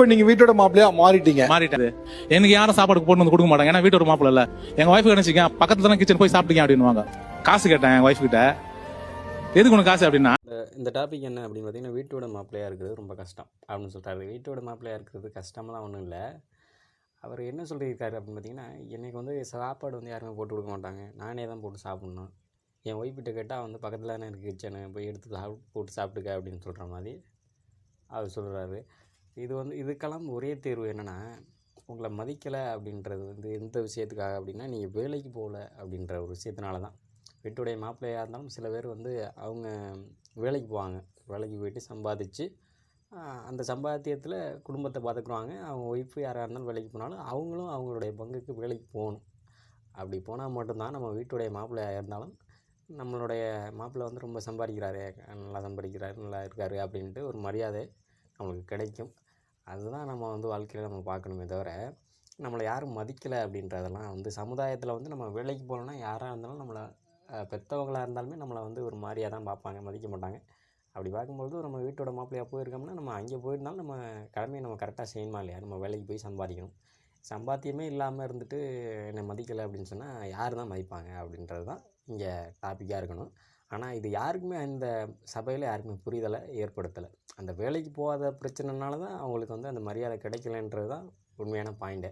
இப்ப நீங்க வீட்டோட மாப்பிள்ளையா மாறிட்டீங்க. மாறிட்டாரு எனக்கு யாரும் சாப்பாடு போட்டு வந்து கொடுக்க மாட்டாங்க. ஏன்னா வீட்டு ஒரு மாப்பிள்ள இல்ல. எங்க ஒய்ஃப் நினைச்சிக்க பக்கத்துல தானே கிச்சன் போய் சாப்பிட்டீங்க அப்படின்னுவாங்க. காசு கேட்டேன் என் ஒய்ஃப் கிட்ட. எதுக்கு உனக்கு காசு அப்படின்னா? இந்த இந்த டாபிக் என்ன அப்படின்னு பார்த்தீங்கன்னா வீட்டோட மாப்பிள்ளையாக இருக்கிறது ரொம்ப கஷ்டம் அப்படின்னு சொல்லிட்டாரு. வீட்டோட மாப்பிள்ளையாக இருக்கிறது கஷ்டமெல்லாம் ஒன்றும் இல்லை. அவர் என்ன சொல்லியிருக்காரு அப்படின்னு பார்த்தீங்கன்னா எனக்கு வந்து சாப்பாடு வந்து யாருமே போட்டு கொடுக்க மாட்டாங்க. நானே தான் போட்டு சாப்பிட்ணும். என் ஒய்ஃபிட்ட கேட்டால் வந்து பக்கத்தில் தானே இருக்குது கிச்சனு போய் எடுத்து சாப்பிட்டு போட்டு சாப்பிட்டுக்க அப்படின்னு சொல்கிற மாதிரி அவர் சொல்கிறாரு இது வந்து இதுக்கெல்லாம் ஒரே தேர்வு என்னென்னா உங்களை மதிக்கலை அப்படின்றது வந்து எந்த விஷயத்துக்காக அப்படின்னா நீங்கள் வேலைக்கு போகல அப்படின்ற ஒரு விஷயத்தினால தான் வீட்டுடைய மாப்பிள்ளையாக இருந்தாலும் சில பேர் வந்து அவங்க வேலைக்கு போவாங்க. வேலைக்கு போயிட்டு சம்பாதிச்சு அந்த சம்பாத்தியத்தில் குடும்பத்தை பார்த்துக்குருவாங்க அவங்க ஒய்ஃபு யாராக இருந்தாலும் வேலைக்கு போனாலும் அவங்களும் அவங்களுடைய பங்குக்கு வேலைக்கு போகணும். அப்படி போனால் மட்டும்தான் நம்ம வீட்டுடைய மாப்பிள்ளையாக இருந்தாலும் நம்மளுடைய மாப்பிள்ளை வந்து ரொம்ப சம்பாதிக்கிறாரு நல்லா சம்பாதிக்கிறாரு நல்லா இருக்காரு அப்படின்ட்டு ஒரு மரியாதை நம்மளுக்கு கிடைக்கும். அதுதான் நம்ம வந்து வாழ்க்கையில் நம்ம பார்க்கணுமே தவிர நம்மளை யாரும் மதிக்கலை அப்படின்றதெல்லாம் வந்து சமுதாயத்தில் வந்து நம்ம வேலைக்கு போகலன்னா யாராக இருந்தாலும் நம்மளை பெற்றவங்களாக இருந்தாலுமே நம்மளை வந்து ஒரு மாதிரியாக தான் பார்ப்பாங்க. மதிக்க மாட்டாங்க. அப்படி பார்க்கும்பொழுது நம்ம வீட்டோட மாப்பிள்ளையாக போயிருக்கோம்னா நம்ம அங்கே போயிருந்தாலும் நம்ம கடமையை நம்ம கரெக்டாக செய்யணுமா இல்லையா? நம்ம வேலைக்கு போய் சம்பாதிக்கணும். சம்பாத்தியமே இல்லாமல் இருந்துட்டு என்னை மதிக்கலை அப்படின்னு சொன்னால் யார் தான் மதிப்பாங்க அப்படின்றது தான் இங்கே டாப்பிக்காக இருக்கணும். ஆனால் இது யாருக்குமே அந்த சபையில் யாருக்குமே புரிதலை ஏற்படுத்தலை. அந்த வேலைக்கு போகாத பிரச்சனைனால தான் அவங்களுக்கு வந்து அந்த மரியாதை கிடைக்கலன்றது தான் உண்மையான பாயிண்ட்டு